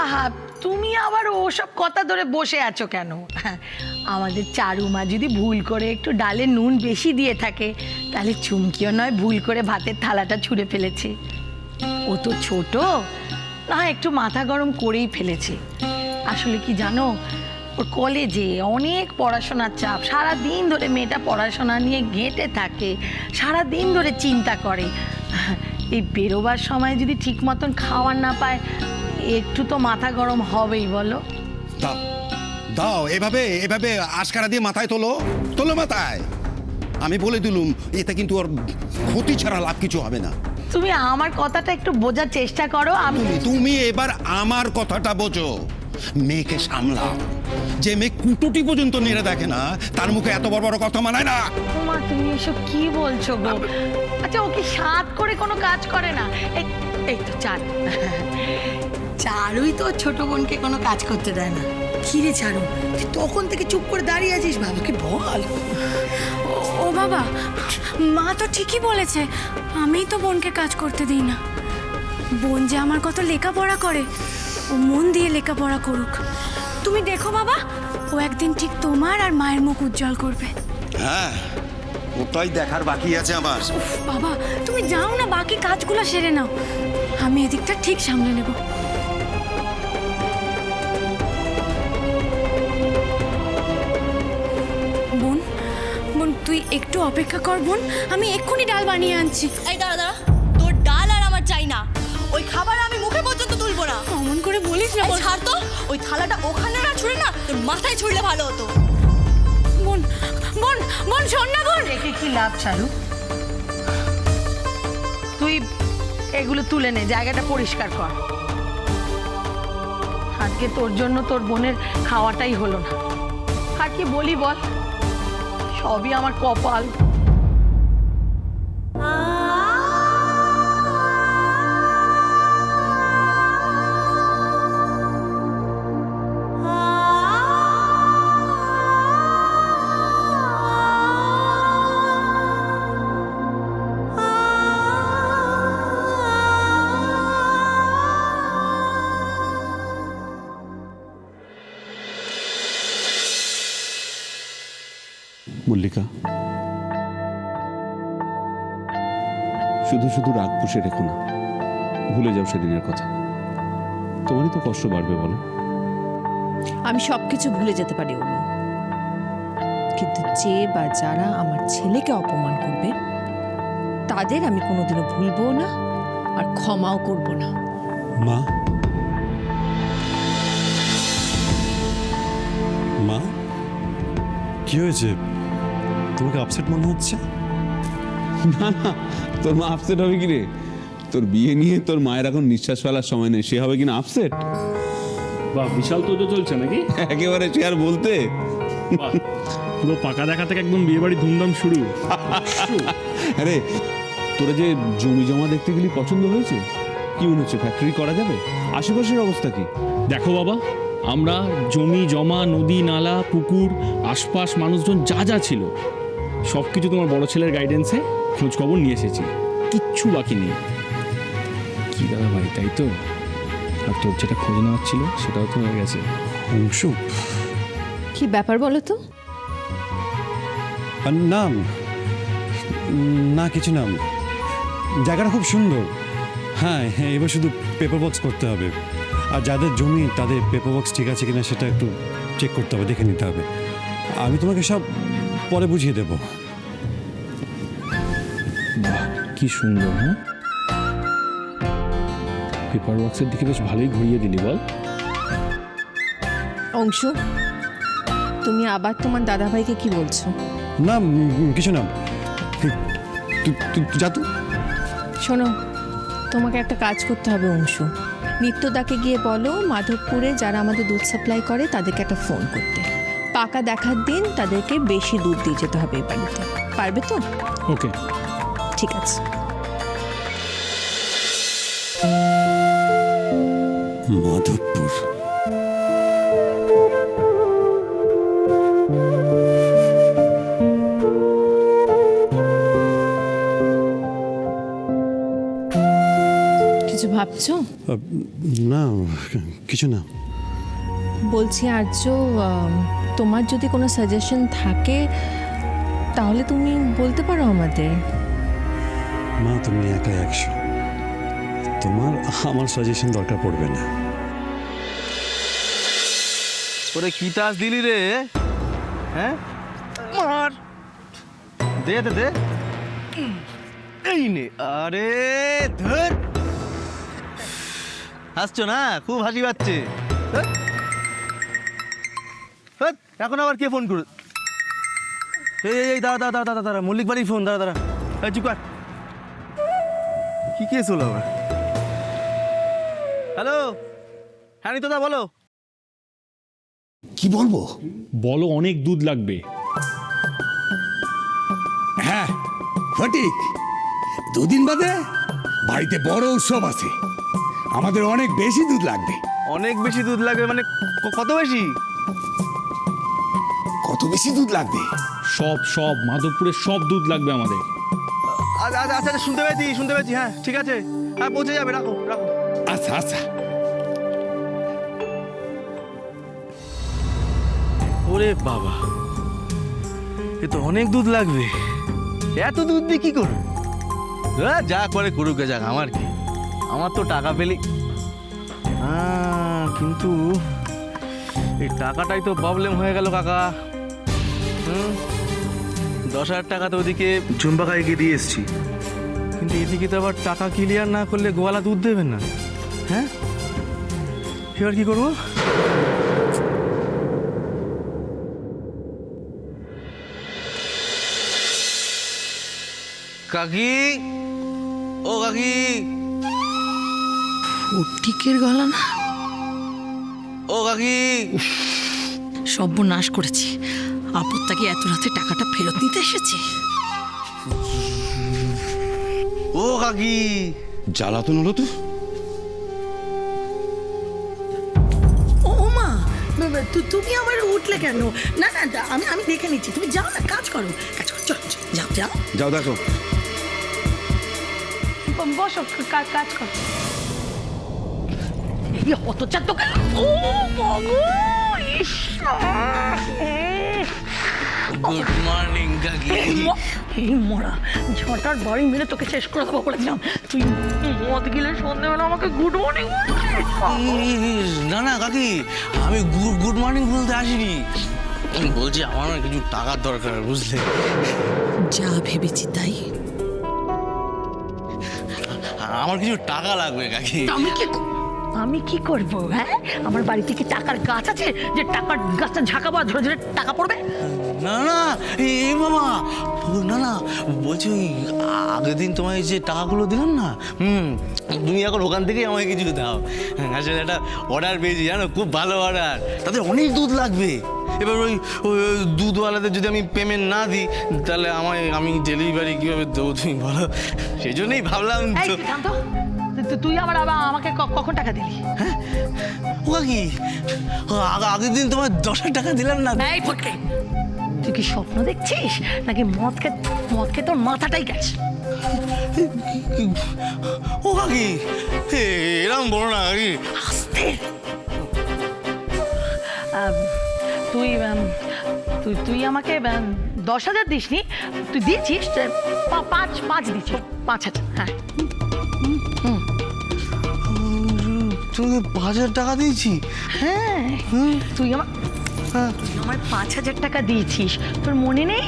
আহা, তুমি আবার ওসব কথা ধরে বসে আছো কেন? আমাদের চারু মা যদি ভুল করে একটু ডালে নুন বেশি দিয়ে থাকে, তাহলে চুমকিও নয়, ভুল করে ভাতের থালাটা ছুঁড়ে ফেলেছে। ও তো ছোট, না একটু মাথা গরম করেই ফেলেছে। আসলে কি জানো, ওর কলেজে অনেক পড়াশোনার চাপ সারা দিন ধরে মেয়েটা পড়াশোনা নিয়ে ঘেঁটে থাকে সারা দিন ধরে চিন্তা করে। এই বেরোবার সময় যদি ঠিক মতন খাওয়ার না পায় একটু তো মাথা গরম হবেই বলো। দাও দাও এভাবে এভাবে আশকারা দিয়ে মাথায় তোলো তোলো মাথায়। আমি বলে দিলুম এতে কিন্তু ওর ক্ষতি ছাড়া লাভ কিছু হবে না। তুমি আমার কথাটা একটু বোঝার চেষ্টা করো আমি তুমি এবার আমার কথাটা বোঝো। মেয়েকে সামলাও। যে মেয়ে কুটুটি পর্যন্ত নেড়ে দেখে না তার মুখে এত বড় বড় কথা মানায় না। মা তুমি এসব কি বলছো গো? আচ্ছা ও কি সাত করে কোনো কাজ করে না? এই তো চারু চারুই তো ছোট বোনকে কোনো কাজ করতে দেয় না। কি রে চারু তুই তখন থেকে চুপ করে দাঁড়িয়ে আছিস বাবাকে বল। ও- ও বাবা মা তো ঠিকই বলেছে আমিই তো বোনকে কাজ করতে দিই না। বোন যে আমার কত লেখাপড়া করে ও মন দিয়ে লেখাপড়া করুক। তুমি দেখো বাবা ও একদিন ঠিক তোমার আর মায়ের মুখ উজ্জ্বল করবে। হ্যাঁ ওটাই দেখার বাকি আছে আমার। বাবা তুমি যাও না বাকি কাজগুলো সেরে নাও। আমি এদিকটা ঠিক সামলে নেব। একটু অপেক্ষা কর বোন আমি এক্ষুনি ডাল বানিয়ে আনছি। এই দাঁড়া দাঁড়া তোর ডাল আর আমার চাই না। ওই খাবার আমি মুখে পর্যন্ত তুলবো না। অমন করে বলিস না ছাড় তো ওই থালাটা ওখানে না ছুঁড়ে না তোর মাথায় ছুঁড়লে ভালো হতো। বোন বোন বোন শোন না বোন। রেখে কি লাভ চারু তুই এগুলো তুলে নে জায়গাটা পরিষ্কার কর। আজকে তোর জন্য তোর বোনের খাওয়াটাই হলো না। আর কি বলি বল? সবই আমার কপাল মল্লিকা। শুধু শুধু রাগ পুষে রেখো না। ভুলে যাও সেদিনের কথা। তোমারই তো কষ্ট বাড়বে বলো। আমি সব কিছু ভুলে যেতে পারি অরুণ। কিন্তু যে বা যারা আমার ছেলেকে অপমান করবে তাদের আমি কোনোদিনও ভুলবো না আর ক্ষমাও করব না। মা। মা? কি হয়েছে? তোমাকে আপসেট মনে হচ্ছে? না না তোর মা আপসেট হবে কি রে তোর বিয়ে নিয়ে তোর মায়ের এখন নিঃশ্বাস ফেলার সময় নেই সে হবে কিনা আপসেট বাহ বিশাল তোজো চলছে নাকি? একেবারে সে আর বলতে? পুরো পাকা দেখা থেকে একদম বিয়ে বাড়ি ধুমধাম শুরু। আরে তোরা যে জমি জমা দেখতে গেলি পছন্দ হয়েছে? কি মনে হচ্ছে ফ্যাক্টরি করা যাবে? আশেপাশের অবস্থা কি? দেখো বাবা আমরা জমি জমা নদী নালা পুকুর আশপাশ মানুষজন যা যা ছিল সব কিছু তোমার বড় ছেলের গাইডেন্সে খোঁজ খবর নিয়ে এসেছি। কিচ্ছু বাকি নেই। কি দাদা ভাই তাই তো? আর তোর যেটা খোঁজ নেওয়ার ছিল সেটাও তো হয়ে গেছে। অংশু। কি ব্যাপার বলো তো? আর না না কিছু নাম। জায়গাটা খুব সুন্দর। হ্যাঁ হ্যাঁ এবার শুধু পেপার বক্স করতে হবে। আর যাদের জমি তাদের পেপার বক্স ঠিক আছে কিনা সেটা একটু চেক করতে হবে দেখে নিতে হবে। আমি তোমাকে সব পরে বুঝিয়ে দেবো। বাহ কি সুন্দর হ্যাঁ? পেপার বক্সের দিকে বেশ ভালোই ঘুরিয়ে দিলি বল। অংশ তুমি আবার তোমার দাদাভাইকে কি বলছো? না উম, কিছু না। তুই- তুই- তুই যা তো। শোনো তোমাকে একটা কাজ করতে হবে অংশু। নিত্যদাকে গিয়ে বলো মাধবপুরে যারা আমাদের দুধ সাপ্লাই করে তাদেরকে একটা ফোন করতে। পাকা দেখার দিন তাদেরকে বেশি দুধ দিয়ে যেতে হবে এই বাড়িতে। পারবে তো? ওকে। ঠিক আছে। মাধবপুর। কিছু ভাব বুঝছ আহ, না কিছু না। বলছি আর্য তোমার যদি কোনো সাজেশন থাকে তাহলে তুমি বলতে পারো আমাদের। মা তুমি একা একশো। তোমার আমার সাজেশন দরকার পড়বে না। ওরে কি তাস দিলি রে? হ্যাঁ? মার! দে দে দে। এই নে আরে ধর! হাসছো না? খুব হাসি পাচ্ছে। এখন আবার কে ফোন করে এই এই, দাঁড়া দাঁড়া দাঁড়া দাঁড়া দাঁড়া মল্লিক বাড়ির ফোন দাঁড়া দাঁড়া। এই চুপ কর। কি কেস হলো আবার? হ্যালো হ্যাঁ নিতদা বলো। কি বলব? বলো অনেক দুধ লাগবে। হ্যাঁ ফটিক দুদিন বাদে বাড়িতে বড় উৎসব আছে। আমাদের অনেক বেশি দুধ লাগবে। অনেক বেশি দুধ লাগবে মানে কত বেশি? কত বেশি দুধ লাগবে? সব সব মাধবপুরের সব দুধ লাগবে আমাদের। আচ্ছা আচ্ছা আচ্ছা শুনতে পেয়েছি শুনতে পেয়েছি হ্যাঁ ঠিক আছে। হ্যাঁ পৌঁছে যাবে রাখো রাখো। আচ্ছা আচ্ছা। ওরে বাবা এ তো অনেক দুধ লাগবে। এত দুধ দিয়ে কি করবে? যা করে করুক গে যাক আমার কি? আমার তো টাকা পেলি। কিন্তু এই টাকাটাই তো প্রবলেম হয়ে গেল কাকা। দশ হাজার টাকা তো ওদিকে ঝুম্পা খাইকে দিয়ে এসছি। কিন্তু এদিকে তো আবার টাকা ক্লিয়ার না করলে গোয়ালা দুধ দেবেন না। হ্যাঁ? এবার কি করব? কাকি? ও কাকি? ফটিকের গলা না? ও কাকি? সর্বনাশ করেছি। আপত্তা কি এত রাতে টাকাটা ফেরত নিতে এসেছে? ও কাকি। জ্বালাতন হলো তো? ও মা তু- তুমি আবার উঠলে কেন? না না আমি আমি দেখে নিচ্ছি। তুমি যাও না কাজ করো কাজ করো চল চল, যাও যাও। যাও দেখো। বসো কা- কাজ করো। এই হতচার তো কেন ও বাবু উম। গুড মর্নিং কাকি এই মরা ঝটার বাড়ি মিলে তোকে শেষ করে দেবো বলেছিলাম। তুই মদ গিলে সন্ধ্যেবেলা আমাকে গুড মর্নিং না না কাকি আমি গুড মর্নিং বলতে আসিনি। বলছি আমার না কিছু টাকার দরকার বুঝলে? যা ভেবেছি তাই। আমার কিছু টাকা লাগবে কাকি আমি ক- আমি কি করব হ্যাঁ? আমার বাড়িতে কি টাকার গাছ আছে যে টাকার গাছটা ঝাঁকাবো ধরে ধরে টাকা পড়বে? না না এ বাবা না না বলছি ওই আগের দিন তোমায় যে টাকাগুলো দিলাম না হুম তুমি এখন ওখান থেকেই আমাকে কিছু দাও। আসলে একটা অর্ডার পেয়েছি জানো খুব ভালো অর্ডার তাতে অনেক দুধ লাগবে। এবার ওই দুধওয়ালাদের যদি আমি পেমেন্ট না দিই তাহলে আমায় আমি ডেলিভারি কীভাবে দেবো তুমি বলো? সেই জন্যই ভাবলাম তো। তো তুই আবার আবার আমাকে কখন টাকা দিলি? ও কি আগের দিন তোমার দশ টাকা দিলাম না? এই ফটকে তুই কি স্বপ্ন দেখছিস? নাকি মদ খেয়ে মদ খেয়ে তোর মাথাটাই গেছে? ও কাকি এরম বলো না কাকি আস্তে। তুই তুই তুই আমাকে দশ হাজার দিসনি? তুই দিয়েছিস পাঁচ পাঁচ দিচ্ছিস পাঁচ হাজার হ্যাঁ। তুমি পাঁচ হাজার টাকা দিয়েছি। হ্যাঁ তুই আমার তুই আমার পাঁচ হাজার টাকা দিয়েছিস। তোর মনে নেই?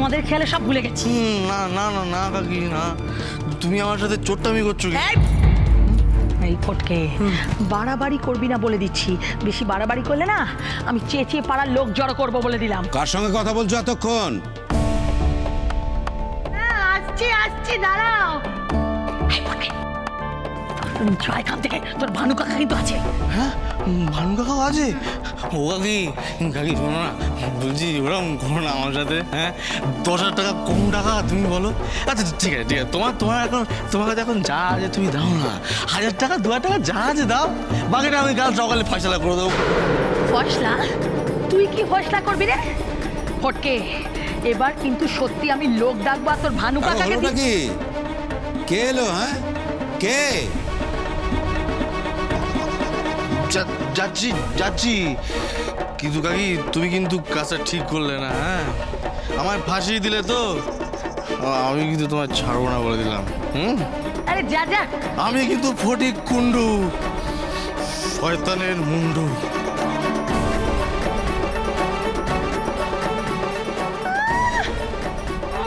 মদের খেয়ালে সব ভুলে গেছি। না না না না কাকি না। তুমি আমার সাথে চোট্টামি করছ! এই ফটকে। বাড়াবাড়ি করবি না বলে দিচ্ছি। বেশি বাড়াবাড়ি করলে না আমি চেঁচিয়ে পাড়ার লোক জড়ো করব বলে দিলাম। কার সঙ্গে কথা বলছো এতক্ষণ? হ্যাঁ, আসছি আসছি দাঁড়াও। জয় এখান থেকে। তোর ভানু কাকা কিন্তু আছে। হ্যাঁ? ভানু কাকাও আছে? ও কাকি কাকি শোনো না বলছি ওরকম করো না আমার সাথে হ্যাঁ? দশ হাজার টাকা কম টাকা তুমি বলো। আচ্ছা ঠিক আছে ঠিক আছে। তোমার তোমার এখন তোমার কাছে এখন যা আছে তুমি দাও না। হাজার টাকা দু হাজার টাকা যা আছে দাও। বাকিটা আমি কাল সকালে ফয়সলা করে দেবো। ফসলা তুই কি ফসলা করবি রে? ফটকে এবার কিন্তু সত্যি আমি লোক ডাকবো আর তোর ভানু কাকাকে কে এলো হ্যাঁ? কে? যা- যাচ্ছি যাচ্ছি। কিন্তু কাকি তুমি কিন্তু কাজটা ঠিক করলে না হ্যাঁ? আমায় ফাঁসিয়ে দিলে তো। আমি কিন্তু তোমায় ছাড়বো না বলে দিলাম হুম? আরে যা যা। আমি কিন্তু ফটিক কুণ্ডু শয়তানের মুন্ডু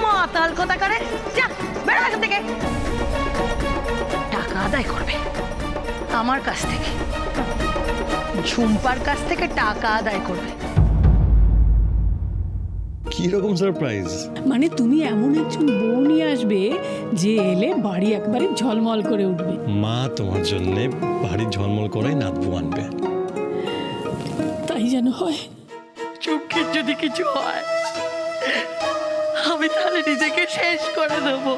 মাতাল কথা করে। যা বেড়া এখান থেকে টাকা আদায় করবে আমার কাছ থেকে। ঝুম্পার কাছ থেকে টাকা আদায় করবে। কি রকম সারপ্রাইজ মানে তুমি এমন একজন বউ নিয়ে আসবে যে এলে বাড়ি একবারে ঝলমল করে উঠবে। মা তোমার জন্য বাড়ি ঝলমল করে নাতবু আনবে। তাই যেন হয়। চুপকে যদি কিছু হয় আমি তাহলে নিজেকে শেষ করে দেবো।